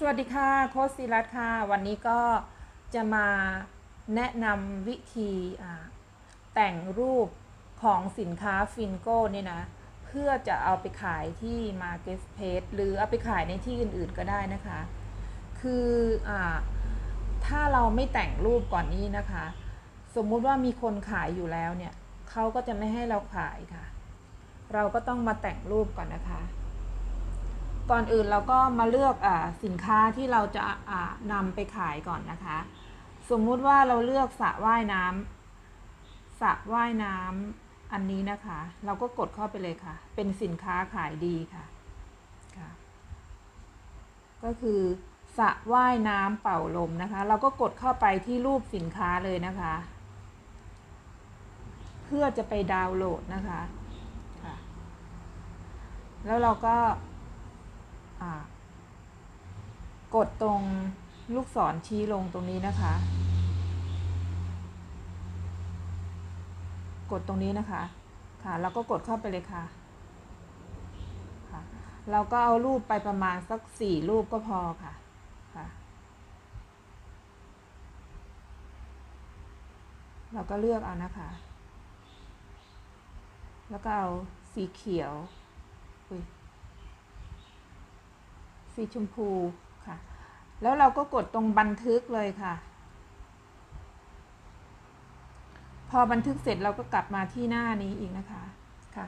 สวัสดีค่ะโค้ชศิรัตค่ะ วันนี้ก็จะมาแนะนำวิธีแต่งรูปของสินค้าฟินโก้เนี่ยนะ เพื่อจะเอาไปขายที่ Market Place หรือเอาไปขายในที่อื่นๆก็ได้นะคะ คืออถ้าเราไม่แต่งรูปก่อนนี้นะคะ สมมุติว่ามีคนขายอยู่แล้วเนี่ยเขาก็จะไม่ให้เราขายค่ะ เราก็ต้องมาแต่งรูปก่อนนะคะ ก่อนอื่นเราก็มาเลือกอสินค้าที่เราจะนำไปขายก่อนนะคะ สมมุติว่าเราเลือกสระว่ายน้ำสระว่ายน้ำอันนี้นะคะ เราก็กดเข้าไปเลยค่ะ เป็นสินค้าขายดีค่ะคะก็คือสระว่ายน้ำเป่าลมนะคะ เราก็กดเข้าไปที่รูปสินค้าเลยนะคะ เพื่อจะไปดาวน์โหลดนะคะคะแล้วเราก็ กดตรงลูกศรชี้ลงตรงนี้นะคะ กดตรงนี้นะคะ ค่ะแล้วก็กดเข้าไปเลยค่ะค่ะ เราก็เอารูปไปประมาณสักสี่รูปก็พอค่ะค่ะเราก็เลือกเอานะคะ แล้วก็เอาสีเขียวอุ้ย สีชมพูค่ะ แล้วเราก็กดตรงบันทึกเลยค่ะ พอบันทึกเสร็จเราก็กลับมาที่หน้านี้อีกนะคะค่ะ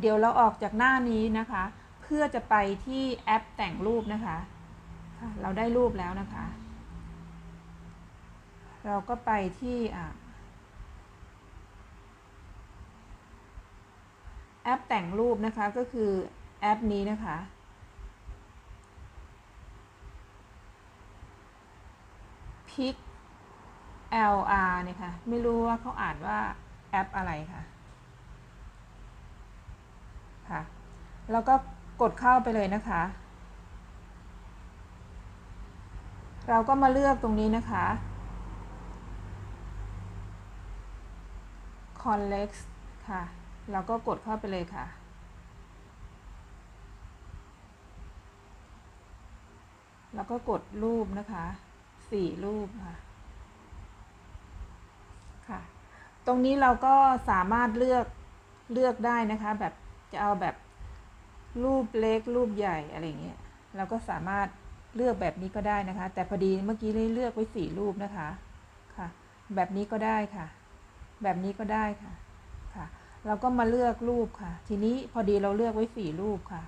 เดี๋ยวเราออกจากหน้านี้นะคะ เพื่อจะไปที่แอปแต่งรูปนะคะค่ะเราได้รูปแล้วนะคะ เราก็ไปที่อ่า แอปแต่งรูปนะคะก็คือแอปนี้นะคะ Pic LR เนี่ยค่ะ ไม่รู้ว่าเขาอ่านว่าแอปอะไรค่ะ ค่ะ แล้วก็กดเข้าไปเลยนะคะ เราก็มาเลือกตรงนี้นะคะ Connex ค่ะ เราก็กดเข้าไปเลยค่ะ แล้วก็กดรูปนะคะสี่รูปค่ะค่ะ ตรงนี้เราก็สามารถเลือกเลือกได้นะคะ แบบจะเอาแบบรูปเล็กรูปใหญ่อะไรเงี้ยเราก็สามารถเลือกแบบนี้ก็ได้นะคะ แต่พอดีเมื่อกี้ได้เลือกไว้สี่รูปนะคะค่ะ แบบนี้ก็ได้ค่ะ แบบนี้ก็ได้ค่ะค่ะ เราก็มาเลือกรูปค่ะ ทีนี้พอดีเราเลือกไว้สี่รูปค่ะ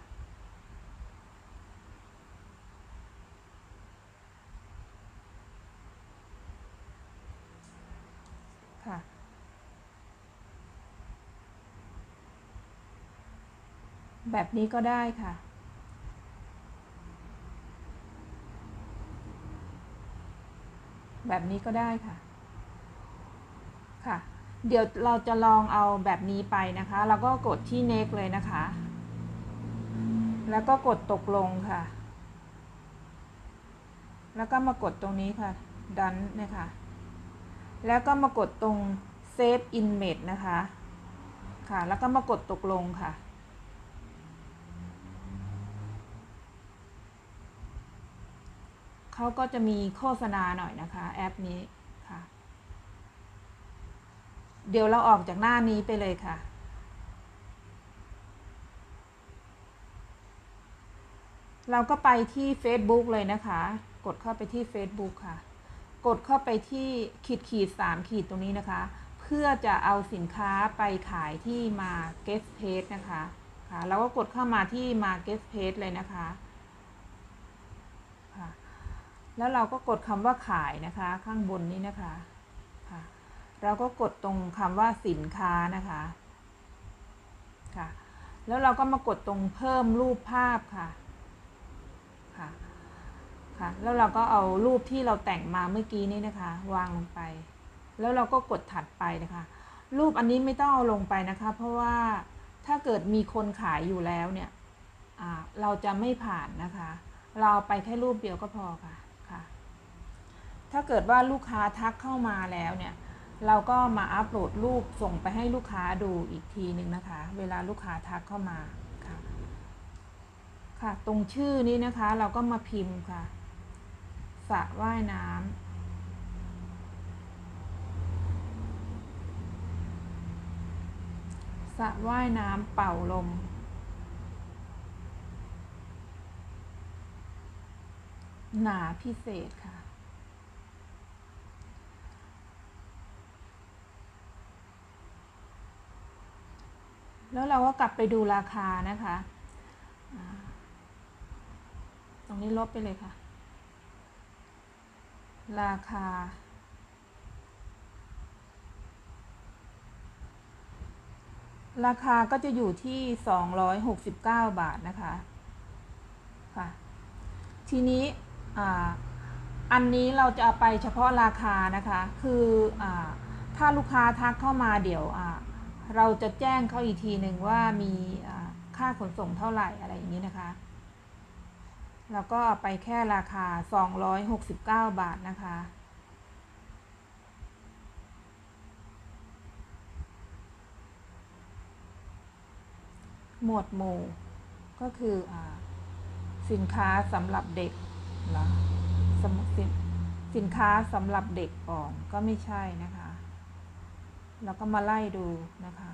ค่ะ แบบนี้ก็ได้ค่ะแบบนี้ก็ได้ค่ะ ค่ะ เดี๋ยวเราจะลองเอาแบบนี้ไปนะคะเราก็กดที่ next เลยนะคะ แล้วก็กดตกลงค่ะ แล้วก็มากดตรงนี้ค่ะ done เนี่ยค่ะแล้วก็มากดตรง save image นะคะ ค่ะ แล้วก็มากดตกลงค่ะเขาก็จะมีโฆษณาหน่อยนะคะ แอปนี้ เดี๋ยวเราออกจากหน้านี้ไปเลยค่ะ เราก็ไปที่ Facebook เลยนะคะ กดเข้าไปที่ Facebook ค่ะ กดเข้าไปที่ขีดขีดสามขีดตรงนี้นะคะ เพื่อจะเอาสินค้าไปขายที่ Market Page นะคะค่ะเราก็กดเข้ามาที่ Market Page เลยนะคะค่ะแล้วเราก็กดคำว่าขายนะคะ ข้างบนนี้นะคะค่ะ เราก็กดตรงคำว่าสินค้านะคะค่ะแล้วเราก็มากดตรงเพิ่มรูปภาพค่ะค่ะค่ะแล้วเราก็เอารูปที่เราแต่งมาเมื่อกี้นี้นะคะ วางลงไป แล้วเราก็กดถัดไปนะคะ รูปอันนี้ไม่ต้องเอาลงไปนะคะ เพราะว่าถ้าเกิดมีคนขายอยู่แล้วเนี่ยเราจะไม่ผ่านนะคะ เราเาไปแค่รูปเดียวก็พอค่ะค่ะ ถ้าเกิดว่าลูกค้าทักเข้ามาแล้วเนี่ย เราก็มาอัปโหลดรูปส่งไปให้ลูกค้าดูอีกทีหนึ่งนะคะ เวลาลูกค้าทักเข้ามาค่ะ ค่ะ ตรงชื่อนี้นะคะ เราก็มาพิมพ์ค่ะสระว่ายน้ำสระว่ายน้ำเป่าลม หนาพิเศษค่ะ แล้วเราก็กลับไปดูราคานะคะ ตรงนี้ลบไปเลยค่ะ ราคา ราคาก็จะอยู่ที่ 269 บาทนะคะ ค่ะ ทีนี้อ่าอันนี้เราจะเอาไปเฉพาะราคานะคะ คืออาถ้าลูกค้าทักเข้ามาเดี๋ยวอ่า เราจะแจ้งเขาอีกทีหนึ่งว่ามีค่าขนส่งเท่าไหร่อะไรอย่างนี้นะคะ แล้วก็ไปแค่ราคา 269 บาทนะคะ หมวดหมู่ก็คืออสินค้าสำหรับเด็กหรอสมสินสินค้าสำหรับเด็กก่อนก็ไม่ใช่นะคะ แล้วก็มาไล่ดูนะคะ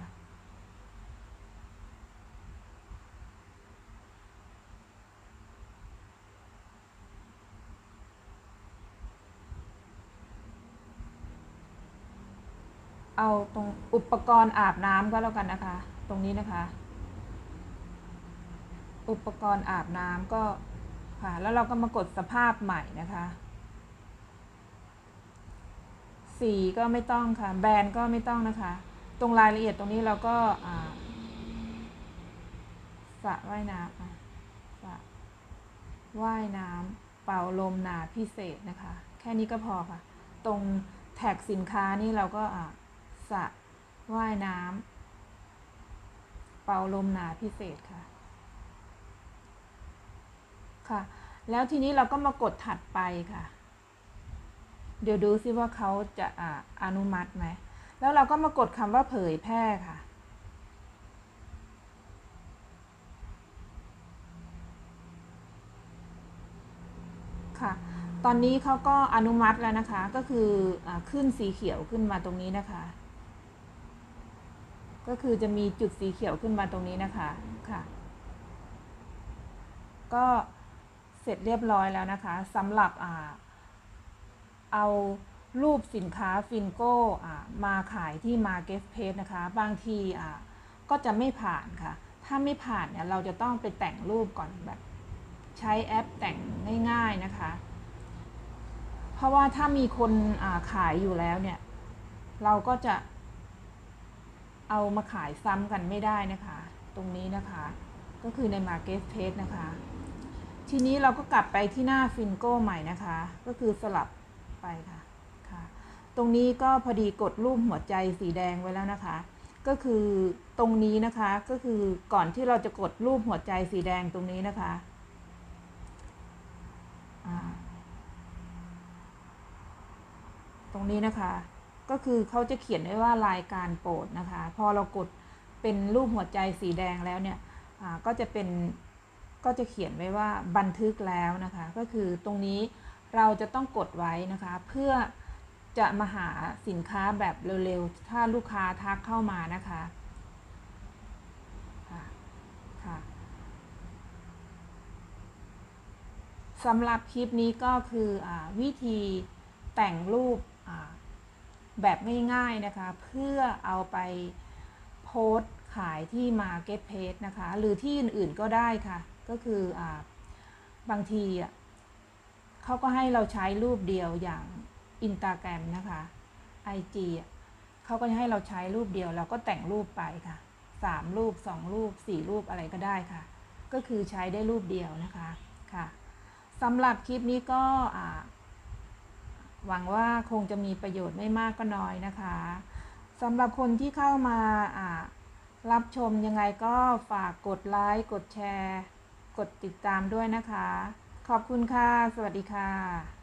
เอาตรงอุปกรณ์อาบน้ำก็แล้วกันนะคะ ตรงนี้นะคะ อุปกรณ์อาบน้ำก็ค่ะ แล้วเราก็มากดสภาพใหม่นะคะ สีก็ไม่ต้องค่ะ แบรนด์ก็ไม่ต้องนะคะ ตรงรายละเอียดตรงนี้เราก็สระว่ายน้ำสระว่ายน้ำเป่าลมหนาพิเศษนะคะ แค่นี้ก็พอค่ะ ตรงแท็กสินค้านี่เราก็สระว่ายน้ำเป่าลมหนาพิเศษค่ะ ค่ะ แล้วทีนี้เราก็มากดถัดไปค่ะ เดี๋ยวดูซิว่าเขาจะออนุมัติไหม แล้วเราก็มากดคำว่าเผยแพร่ค่ะ ค่ะ ตอนนี้เขาก็อนุมัติแล้วนะคะ ก็คืออขึ้นสีเขียวขึ้นมาตรงนี้นะคะ ก็คือจะมีจุดสีเขียวขึ้นมาตรงนี้นะคะ ค่ะ ก็เสร็จเรียบร้อยแล้วนะคะสำหรับอ่า เอารูปสินค้าฟินโก้มาขายที่ Marketplace นะคะ บางทีก็จะไม่ผ่านค่ะ ถ้าไม่ผ่านเนี่ยเราจะต้องไปแต่งรูปก่อนแบบ ใช้แอปแต่งง่ายๆนะคะ เพราะว่าถ้ามีคนาขายอยู่แล้วเนี่ย เราก็จะ เอามาขายซ้ำกันไม่ได้นะคะ ตรงนี้นะคะ ก็คือใน Marketplace นะคะ ทีนี้เราก็กลับไปที่หน้าฟินโก้ใหม่นะคะ ก็คือสลับ ไปค่ะค่ะ ตรงนี้ก็พอดีกดรูปหัวใจสีแดงไว้แล้วนะคะ ก็คือตรงนี้นะคะก็คือก่อนที่เราจะกดรูปหัวใจสีแดงตรงนี้นะคะตรงนี้นะคะ ก็คือเขาจะเขียนไว้ว่ารายการโปรดนะคะ พอเรากดเป็นรูปหัวใจสีแดงแล้วเนี่ยก็จะเป็นก็จะเขียนไว้ว่าบันทึกแล้วนะคะ ก็คือตรงนี้ เราจะต้องกดไว้นะคะ เพื่อจะมาหาสินค้าแบบเร็วๆ ถ้าลูกค้าทักเข้ามานะคะค่ะสำหรับคลิปนี้ก็คืออวิธีแต่งรูปแบบง่ายๆนะคะ เพื่อเอาไปโพสต์ขายที่ Marketplace นะคะ หรือที่อื่นๆก็ได้ค่ะ ก็คืออบางทีอะ เขาก็ให้เราใช้รูปเดียวอย่าง Instagram นะคะ IG เขาก็จะให้เราใช้รูปเดียวเราก็แต่งรูปไปค่ะสามรูปสองรูปสี่รูปอะไรก็ได้ค่ะ ก็คือใช้ได้รูปเดียวนะคะค่ะสำหรับคลิปนี้ก็หวังว่าคงจะมีประโยชน์ไม่มากก็น้อยนะคะสำหรับคนที่เข้ามารับชมยังไงก็ฝากกดไลค์กดแชร์ กดติดตามด้วยนะคะ ขอบคุณค่ะ สวัสดีค่ะ